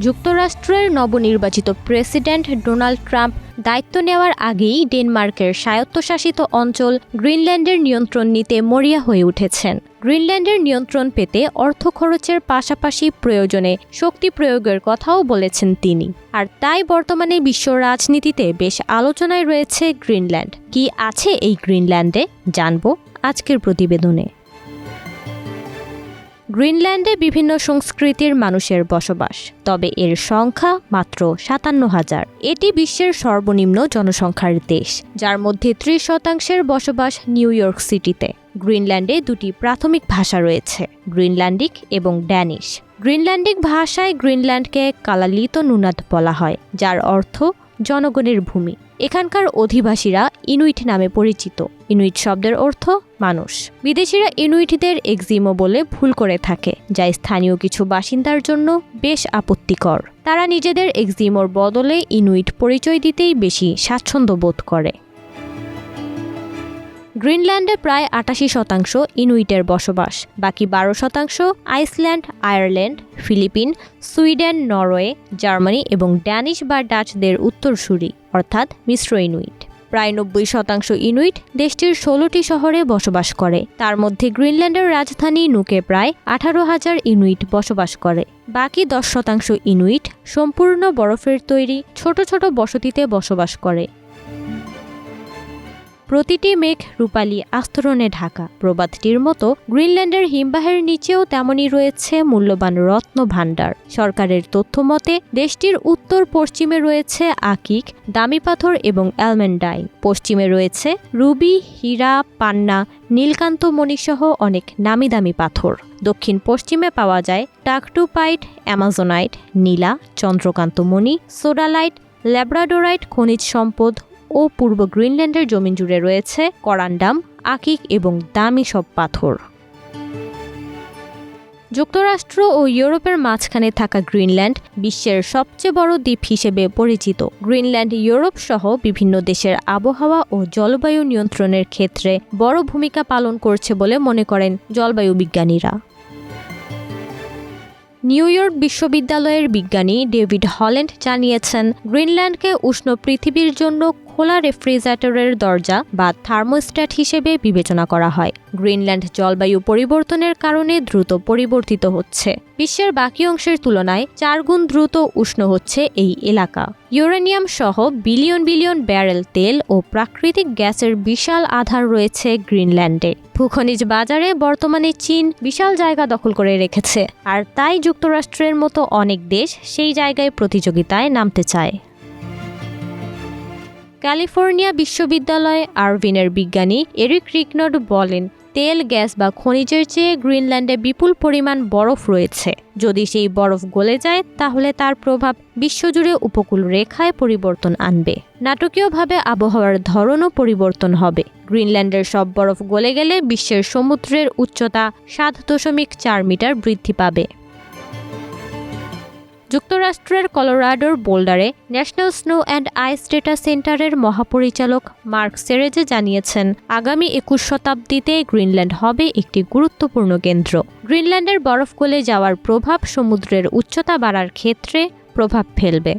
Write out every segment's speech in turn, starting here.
যুক্তরাষ্ট্রের নবনির্বাচিত president Donald Trump দায়িত্ব নেওয়ার আগেই ডেনমার্কের স্বায়ত্তশাসিত অঞ্চল গ্রিনল্যান্ডের নিয়ন্ত্রণ নিতে মরিয়া হয়ে উঠেছেন। গ্রিনল্যান্ডের নিয়ন্ত্রণ পেতে অর্থ খরচের পাশাপাশি প্রয়োজনে শক্তি প্রয়োগের কথাও বলেছেন তিনি। আর তাই বর্তমানে বিশ্ব রাজনীতিতে বেশ আলোচনায় রয়েছে গ্রিনল্যান্ড। কি আছে এই গ্রিনল্যান্ডে? জানব আজকের প্রতিবেদনে। গ্রিনল্যান্ডে বিভিন্ন সংস্কৃতির মানুষের বসবাস, তবে এর সংখ্যা মাত্র সাতান্ন হাজার। এটি বিশ্বের সর্বনিম্ন জনসংখ্যার দেশ, যার মধ্যে ত্রিশ শতাংশের বসবাস নিউ ইয়র্ক সিটিতে। গ্রিনল্যান্ডে দুটি প্রাথমিক ভাষা রয়েছে, গ্রিনল্যান্ডিক এবং ড্যানিশ। গ্রিনল্যান্ডিক ভাষায় গ্রিনল্যান্ডকে কালালিত নুনাদ বলা হয়, যার অর্থ জনগণের ভূমি। এখানকার অধিবাসীরা ইনুইট নামে পরিচিত। ইনুইট শব্দের অর্থ মানুষ। বিদেশিরা ইনুইটদের এক্সিমো বলে ভুল করে থাকে, যা স্থানীয় কিছু বাসিন্দার জন্য বেশ আপত্তিকর। তারা নিজেদের এক্সিমোর বদলে ইনুইট পরিচয় দিতেই বেশি স্বাচ্ছন্দ্য বোধ করে। গ্রিনল্যান্ডে প্রায় আটাশি শতাংশ ইনুইটের বসবাস, বাকি বারো শতাংশ Iceland, Ireland, Philippine, Sweden, Norway, Germany এবং ড্যানিশ বা ডাচদের উত্তরসূরি, অর্থাৎ মিশ্র ইনুইট। প্রায় নব্বই শতাংশ ইনুইট দেশটির ষোলোটি শহরে বসবাস করে। তার মধ্যে গ্রিনল্যান্ডের রাজধানী নুকে প্রায় আঠারো হাজার ইনুইট বসবাস করে। বাকি দশ শতাংশ ইনুইট সম্পূর্ণ বরফের তৈরি, ছোট ছোট বসতিতে বসবাস করে। প্রতিটি মেঘ রূপালী আস্তরণে ঢাকা। প্রবাদটির মতো গ্রিনল্যান্ডের হিমবাহের নিচেও তেমনই রয়েছে মূল্যবান রত্ন ভাণ্ডার। সরকারের তথ্য মতে দেশটির উত্তর পশ্চিমে রয়েছে আকিক, দামি পাথর এবং অ্যালমেন্ডাইন পশ্চিমে রয়েছে রুবি, হীরা, পান্না, নীলকান্ত মণিসহ অনেক নামি দামি পাথর। দক্ষিণ পশ্চিমে পাওয়া যায় টাকটুপাইট, অ্যামাজোনাইট, নীলা, চন্দ্রকান্ত মণি, সোডালাইট, ল্যাব্রাডোরাইট খনিজ সম্পদ ও পূর্ব গ্রিনল্যান্ডের জমি জুড়ে রয়েছে করান্ডাম আকিক এবং দামি সব পাথর। যুক্তরাষ্ট্র ও ইউরোপের মাঝখানে থাকা গ্রিনল্যান্ড বিশ্বের সবচেয়ে বড় দ্বীপ হিসেবে পরিচিত। গ্রিনল্যান্ড, ইউরোপ সহ বিভিন্ন দেশের আবহাওয়া ও জলবায়ু নিয়ন্ত্রণের ক্ষেত্রে বড় ভূমিকা পালন করছে বলে মনে করেন জলবায়ু বিজ্ঞানীরা। নিউ ইয়র্ক বিশ্ববিদ্যালয়ের বিজ্ঞানী ডেভিড হল্যান্ড জানিয়েছেন, গ্রিনল্যান্ডকে উষ্ণ পৃথিবীর জন্য খোলা রেফ্রিজারেটরের দরজা বা থার্মোস্ট্যাট হিসেবে বিবেচনা করা হয়। গ্রিনল্যান্ড জলবায়ু পরিবর্তনের কারণে দ্রুত পরিবর্তিত হচ্ছে। বিশ্বের বাকি অংশের তুলনায় চারগুণ দ্রুত উষ্ণ হচ্ছে এই এলাকা। ইউরেনিয়াম সহ বিলিয়ন বিলিয়ন ব্যারেল তেল ও প্রাকৃতিক গ্যাসের বিশাল আধার রয়েছে গ্রিনল্যান্ডে। ভূখনিজ বাজারে বর্তমানে চীন বিশাল জায়গা দখল করে রেখেছে। আর তাই যুক্তরাষ্ট্রের মতো অনেক দেশ সেই জায়গায় প্রতিযোগিতায় নামতে চায়। ক্যালিফোর্নিয়া বিশ্ববিদ্যালয়ে আরভিনের বিজ্ঞানী এরিক রিকনড বলেন, তেল, গ্যাস বা খনিজের চেয়ে গ্রিনল্যান্ডে বিপুল পরিমাণ বরফ রয়েছে। যদি সেই বরফ গলে যায়, তাহলে তার প্রভাব বিশ্বজুড়ে উপকূল রেখায় পরিবর্তন আনবে। নাটকীয়ভাবে আবহাওয়ার ধরনও পরিবর্তন হবে। গ্রিনল্যান্ডের সব বরফ গলে গেলে বিশ্বের সমুদ্রের উচ্চতা সাত দশমিক চার মিটার বৃদ্ধি পাবে। যুক্তরাষ্ট্রের কলোরাডোর বোল্ডারে National Snow and Ice Data সেন্টারের মহাপরিচালক মার্ক সেরেজে জানিয়েছেন, আগামী একুশ শতাব্দীতে গ্রিনল্যান্ড হবে একটি গুরুত্বপূর্ণ কেন্দ্র। গ্রিনল্যান্ডের বরফ গলে যাওয়ার প্রভাব সমুদ্রের উচ্চতা বাড়ার ক্ষেত্রে প্রভাব ফেলবে।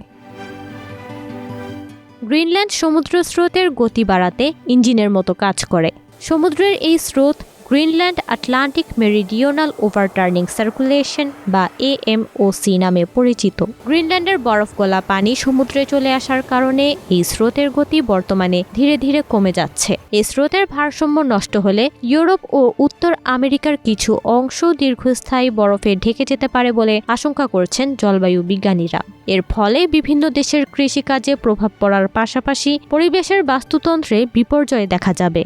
গ্রিনল্যান্ড সমুদ্র স্রোতের গতি বাড়াতে ইঞ্জিনের মতো কাজ করে। সমুদ্রের এই স্রোত Greenland Atlantic Meridional Overturning Circulation বা এএমওসি নামে পরিচিত। গ্রিনল্যান্ডের বরফ গলা পানি সমুদ্রে চলে আসার কারণে এই স্রোতের গতি বর্তমানে ধীরে ধীরে কমে যাচ্ছে। এই স্রোতের ভারসাম্য নষ্ট হলে ইউরোপ ও উত্তর আমেরিকার কিছু অংশ দীর্ঘস্থায়ী বরফে ঢেকে যেতে পারে বলে আশঙ্কা করছেন জলবায়ু বিজ্ঞানীরা। এর ফলে বিভিন্ন দেশের কৃষিকাজে প্রভাব পড়ার পাশাপাশি পরিবেশের বাস্তুতন্ত্রে বিপর্যয় দেখা যাবে।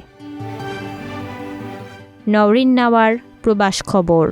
নওরিন নাওয়ার প্রবাস খবর।